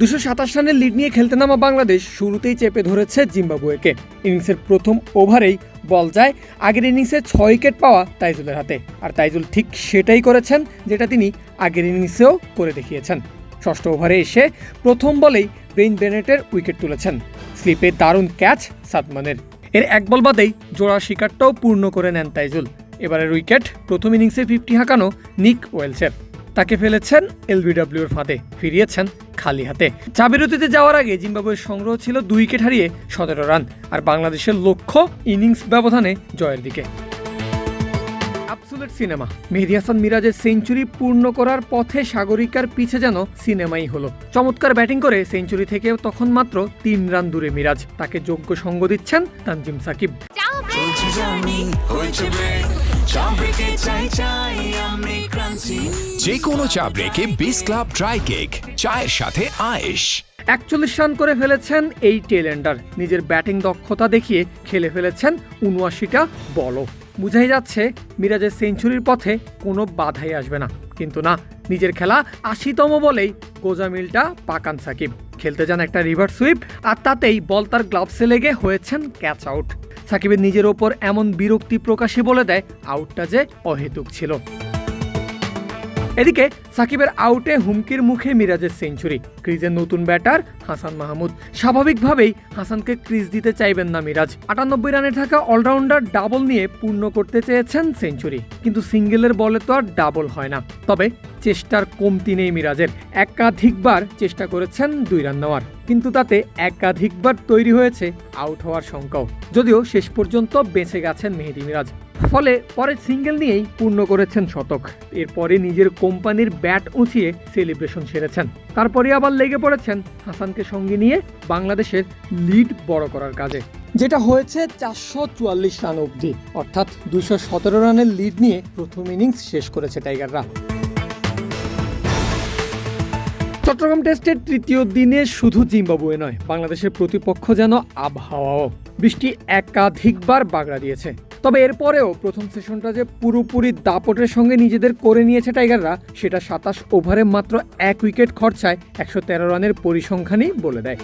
দুশো সাতাশ রানের লিড নিয়ে খেলতে নামা বাংলাদেশ শুরুতেই চেপে ধরেছে জিম্বাবুয়েকে। ইনিংসের প্রথম ওভারেই বল যায়, আগের ইনিংসে ছয় উইকেট পাওয়া তাইজুলের হাতে। আর তাইজুল ঠিক সেটাই করেছেন যেটা তিনি আগের ইনিংসেও করে দেখিয়েছেন। ষষ্ঠ ওভারে এসে প্রথম বলেই ব্রেইন বেনেটের উইকেট তুলেছেন। স্লিপে দারুণ ক্যাচ সাদমানের। এর এক বল বাদেই জোড়া শিকারটাও পূর্ণ করে নেন তাইজুল। এবারের উইকেট প্রথম ইনিংসে ফিফটি হাঁকানো নিক ওয়েলসের। তাকে ফেলেছেন এলবিডব্লিউর ফাঁদে, ফিরিয়েছেন খালি হাতে। চা বিরতিতে যাওয়ার আগে জিম্বাবুয়ের সংগ্রহ ছিল দুই উইকেট হারিয়ে সতেরো রান, আর বাংলাদেশের লক্ষ্য ইনিংস ব্যবধানে জয়ের দিকে। অ্যাবসুলেট সিনেমা মেহেদি হাসান মিরাজের সেঞ্চুরি পূর্ণ করার পথে সাগরিকার পিছে যেন সিনেমাই হলো। চমৎকার ব্যাটিং করে সেঞ্চুরি থেকেও তখন মাত্র তিন রান দূরে মিরাজ। তাকে যোগ্য সঙ্গ দিচ্ছেন তানজিম সাকিব। চাই চাই আমি ক্রান্তি। যে কোনো চা ব্রেকে বিস ক্লাব ড্রাই কেক চায়ের সাথে আয়েশ। একচল্লিশ রান করে ফেলেছেন এই টেলেন্ডার। নিজের ব্যাটিং দক্ষতা দেখিয়ে খেলে ফেলেছেন উনআশিটা বলও। বুঝাই যাচ্ছে, মিরাজের সেঞ্চুরির পথে কোনো বাধাই আসবে না। কিন্তু না, নিজের খেলা আশিতম বলেই গোজামিলটা পাকান সাকিব। খেলতে যান একটা রিভার সুইপ, আর তাতেই বল তার গ্লাভসে লেগে হয়েছেন ক্যাচ আউট। সাকিবের নিজের ওপর এমন বিরক্তি প্রকাশই বলে দেয় আউটটা যে অহেতুক ছিল। এদিকে সাকিবের আউটে হুমকির মুখে মিরাজের সেঞ্চুরি। ক্রিজের নতুন ব্যাটার হাসান মাহমুদ। স্বাভাবিকভাবেই হাসানকে ক্রিজ দিতে চাইবেন না মিরাজ। আটানব্বই রানে থাকা অলরাউন্ডার ডাবল নিয়ে পূর্ণ করতে চেয়েছেন সেঞ্চুরি। কিন্তু সিঙ্গেলের বলে তো আর ডাবল হয় না। তবে চেষ্টার কমতি নেই মিরাজের। একাধিকবার চেষ্টা করেছেন দুই রান নেওয়ার। কিন্তু তাতে একাধিকবার তৈরি হয়েছে আউট হওয়ার শঙ্কাও। যদিও শেষ পর্যন্ত বেঁচে গেছেন মেহেদি মিরাজ। ফলে পরে সিঙ্গেল নিয়েই পূর্ণ করেছেন শতক। এরপরে নিজের কোম্পানির ব্যাট উঁচিয়ে সেলিব্রেশন সেরেছেন। তারপরে আবার লেগে পড়েছেন হাসানকে সঙ্গে নিয়ে বাংলাদেশের লিড বড় করার কাজে। যেটা হয়েছে চারশো চুয়াল্লিশ রান অবধি অর্থাৎ দুশো সতেরো রানের লিড নিয়ে প্রথম ইনিংস শেষ করেছে টাইগাররা। চট্টগ্রাম টেস্টের তৃতীয় দিনে শুধু জিম্বাবুয়ে নয় বাংলাদেশের প্রতিপক্ষ যেন আবহাওয়াও। বৃষ্টি একাধিকবার বাগড়া দিয়েছে। তবে এরপরেও প্রথম সেশনটা যে পুরোপুরি দাপটের সঙ্গে নিজেদের করে নিয়েছে টাইগাররা, সেটা সাতাশ ওভারে মাত্র এক উইকেট খরচায় একশো তেরো রানের পরিসংখ্যানই বলে দেয়।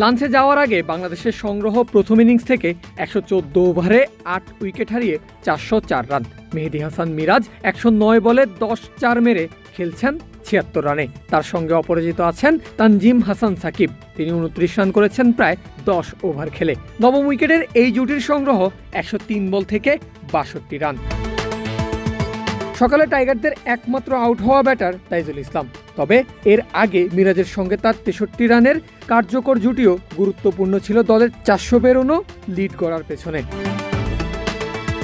লাঞ্চে যাওয়ার আগে বাংলাদেশের সংগ্রহ প্রথম ইনিংস থেকে একশো চোদ্দ ওভারে আট উইকেট হারিয়ে চারশো চার রান। মেহেদি হাসান মিরাজ একশো নয় বলে দশ চার মেরে খেলছেন ছিয়াত্তর রানে। তার সঙ্গে অপরাজিত আছেন তানজিম হাসান সাকিব। তিনি উনত্রিশ রান করেছেন প্রায় দশ ওভার খেলে। নবম উইকেটের এই জুটির সংগ্রহ একশো তিন বল থেকে বাষট্টি রান। সকালে টাইগারদের একমাত্র আউট হওয়া ব্যাটার তাইজুল ইসলাম। তবে এর আগে মিরাজের সঙ্গে তার তেষট্টি রানের কার্যকর জুটিও গুরুত্বপূর্ণ ছিল দলের চারশো বেরোনো লিড করার পেছনে।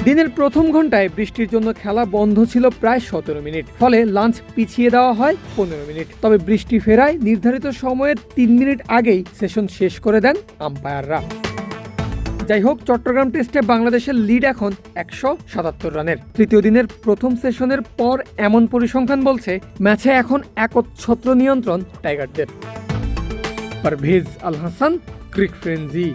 দিনের প্রথম ঘন্টায় বৃষ্টির জন্য খেলা বন্ধ ছিল প্রায় সতেরো মিনিট, ফলে লাঞ্চ পিছিয়ে দেওয়া হয় পনেরো মিনিট। তবে বৃষ্টি ফেরায় নির্ধারিত সময়ের তিন মিনিট আগেই সেশন শেষ করে দেন আম্পায়াররা। যাই হোক চট্টগ্রাম টেস্টে বাংলাদেশের লিড এখন একশো সাতাত্তর রানের। তৃতীয় দিনের প্রথম সেশনের পর এমন পরিসংখ্যান বলছে, ম্যাচে এখন একচ্ছত্র নিয়ন্ত্রণ টাইগারদের। Parvez Al Hasan, cric frenzy.